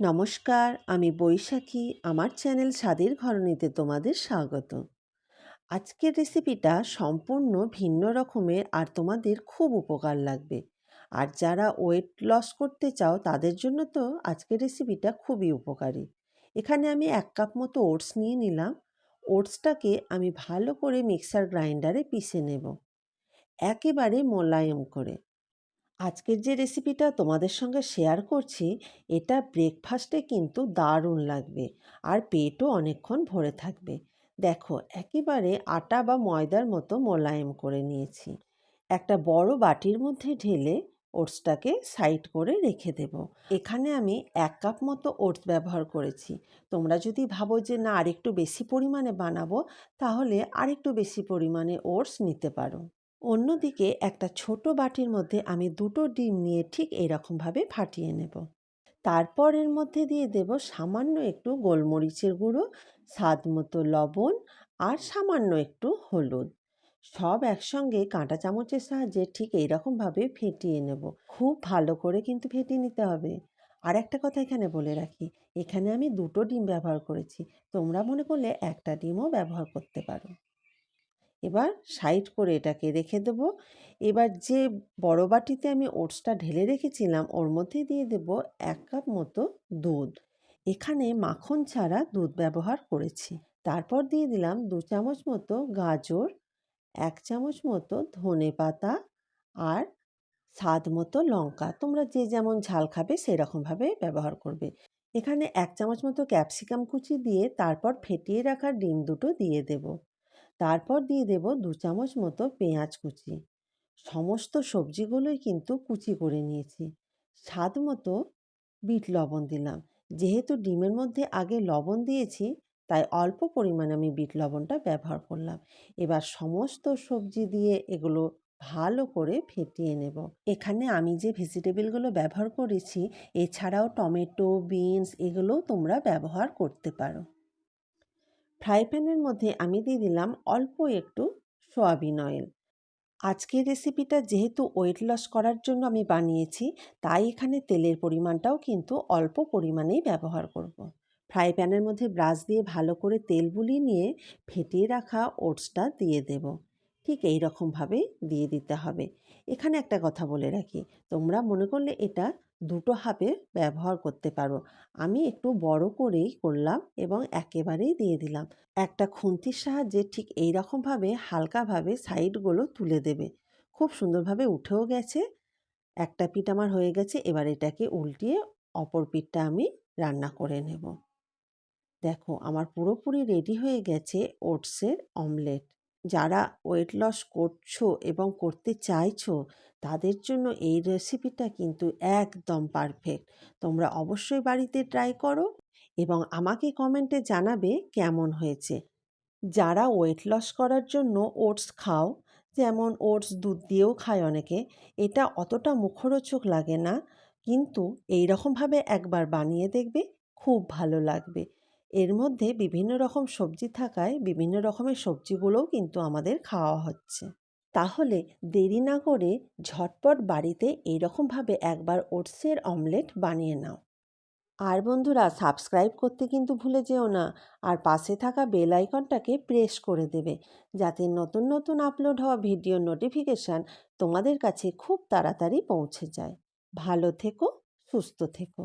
নমস্কার, আমি বৈশাখী, আমার চ্যানেল স্বাদের ঘরণীতে তোমাদের স্বাগত। আজকের রেসিপিটা সম্পূর্ণ ভিন্ন রকমের আর তোমাদের খুব উপকার লাগবে। আর যারা ওয়েট লস করতে চাও, তাদের জন্য তো আজকের রেসিপিটা খুবই উপকারী। এখানে আমি এক কাপ মতো ওটস নিয়ে নিলাম। ওটসটাকে আমি ভালো করে মিক্সার গ্রাইন্ডারে পিষে নেব। একেবারে মোলায়েম করে। আজকের যে রেসিপিটা তোমাদের সঙ্গে শেয়ার করছি, এটা ব্রেকফাস্টে কিন্তু দারুণ লাগবে আর পেটও অনেকক্ষণ ভরে থাকবে। দেখো, একেবারে আটা বা ময়দার মতো মোলায়েম করে নিয়েছি। একটা বড় বাটির মধ্যে ঢেলে ওটসটাকে সাইড করে রেখে দেব। এখানে আমি এক কাপ মতো ওটস ব্যবহার করেছি। তোমরা যদি ভাবো যে না, আরেকটু বেশি পরিমাণে বানাবো, তাহলে আরেকটু বেশি পরিমাণে ওটস নিতে পারো। অন্যদিকে একটা ছোট বাটির মধ্যে আমি দুটো ডিম নিয়ে ঠিক এরকমভাবে ফাটিয়ে নেব। তারপর এর মধ্যে দিয়ে দেব সামান্য একটু গোলমরিচের গুঁড়ো স্বাদ মতো লবণ আর সামান্য একটু হলুদ। সব একসঙ্গে কাঁটা চামচের সাহায্যে ঠিক এইরকমভাবে ফেটিয়ে নেব। খুব ভালো করে কিন্তু ফেটিয়ে নিতে হবে। আর একটা কথা এখানে বলে রাখি, এখানে আমি দুটো ডিম ব্যবহার করেছি। তোমরা মনে করলে একটা ডিমও ব্যবহার করতে পারো। এবার সাইড করে এটাকে রেখে দেব। এবার যে বড় বাটিতে আমি ওটসটা ঢেলে রেখেছিলাম, ওর মধ্যে দিয়ে দেব এক কাপ মতো দুধ। এখানে মাখন ছাড়া দুধ ব্যবহার করেছি। তারপর দিয়ে দিলাম দু চামচ মতো গাজর, এক চামচ মতো ধনে পাতা আর স্বাদ মতো লঙ্কা। তোমরা যে যেমন ঝাল খাবে সেরকমভাবে ব্যবহার করবে। এখানে এক চামচ মতো ক্যাপসিকাম কুচি দিয়ে তারপর ফেটিয়ে রাখা ডিম দুটো দিয়ে দেবো। তারপর দিয়ে দেব দু চামচ মতো পেঁয়াজ কুচি। সমস্ত সবজিগুলোই কিন্তু কুচি করে নিয়েছি। স্বাদ মতো বিট লবণ দিলাম। যেহেতু ডিমের মধ্যে আগে লবণ দিয়েছি, তাই অল্প পরিমাণে আমি বিট লবণটা ব্যবহার করলাম। এবার সমস্ত সবজি দিয়ে এগুলো ভালো করে ফেটিয়ে নেব। এখানে আমি যে ভেজিটেবলগুলো ব্যবহার করেছি, এছাড়াও টমেটো, বিনস এগুলোও তোমরা ব্যবহার করতে পারো। ফ্রাই প্যানের মধ্যে আমি দিয়ে দিলাম অল্প একটু সোয়াবিন অয়েল আজকের রেসিপিটা যেহেতু ওয়েট লস করার জন্য আমি বানিয়েছি, তাই এখানে তেলের পরিমাণটাও কিন্তু অল্প পরিমাণেই ব্যবহার করব। ফ্রাই প্যানের মধ্যে ব্রাশ দিয়ে ভালো করে তেল বুলিয়ে নিয়ে ফেটিয়ে রাখা ওটসটা দিয়ে দেব ঠিক এই রকমভাবে দিয়ে দিতে হবে। এখানে একটা কথা বলে রাখি, তোমরা মনে করলে এটা দুটো হাফে ব্যবহার করতে পারো। আমি একটু বড় করেই করলাম এবং একেবারেই দিয়ে দিলাম। একটা খুন্তির সাহায্যে ঠিক এই রকমভাবে হালকাভাবে সাইডগুলো তুলে দেবে। খুব সুন্দরভাবে উঠেও গেছে, একটা পিঠ আমার হয়ে গেছে, এবার এটাকে উল্টিয়ে অপর পিঠটা আমি রান্না করে নেব। দেখো, আমার পুরোপুরি রেডি হয়ে গেছে ওটসের অমলেট যারা ওয়েট লস করছ এবং করতে চাইছো, তাদের জন্য এই রেসিপিটা কিন্তু একদম পারফেক্ট তোমরা অবশ্যই বাড়িতে ট্রাই করো এবং আমাকে কমেন্টে জানাবে কেমন হয়েছে। যারা ওয়েট লস করার জন্য ওটস খাও, যেমন ওটস দুধ দিয়েও খায় অনেকে, এটা অতটা মুখরোচক লাগে না, কিন্তু এই রকমভাবে একবার বানিয়ে দেখবে, খুব ভালো লাগবে। এর মধ্যে বিভিন্ন রকম সবজি থাকায় বিভিন্ন রকমের সবজিগুলোও কিন্তু আমাদের খাওয়া হচ্ছে। তাহলে দেরি না করে ঝটপট বাড়িতে এইরকমভাবে একবার ওটসের অমলেট বানিয়ে নাও। আর বন্ধুরা, সাবস্ক্রাইব করতে কিন্তু ভুলে যেও না। আর পাশে থাকা বেল আইকনটাকে প্রেস করে দেবে, যাতে নতুন নতুন আপলোড হওয়া ভিডিও নোটিফিকেশান তোমাদের কাছে খুব তাড়াতাড়ি পৌঁছে যায়। ভালো থেকো, সুস্থ থেকো।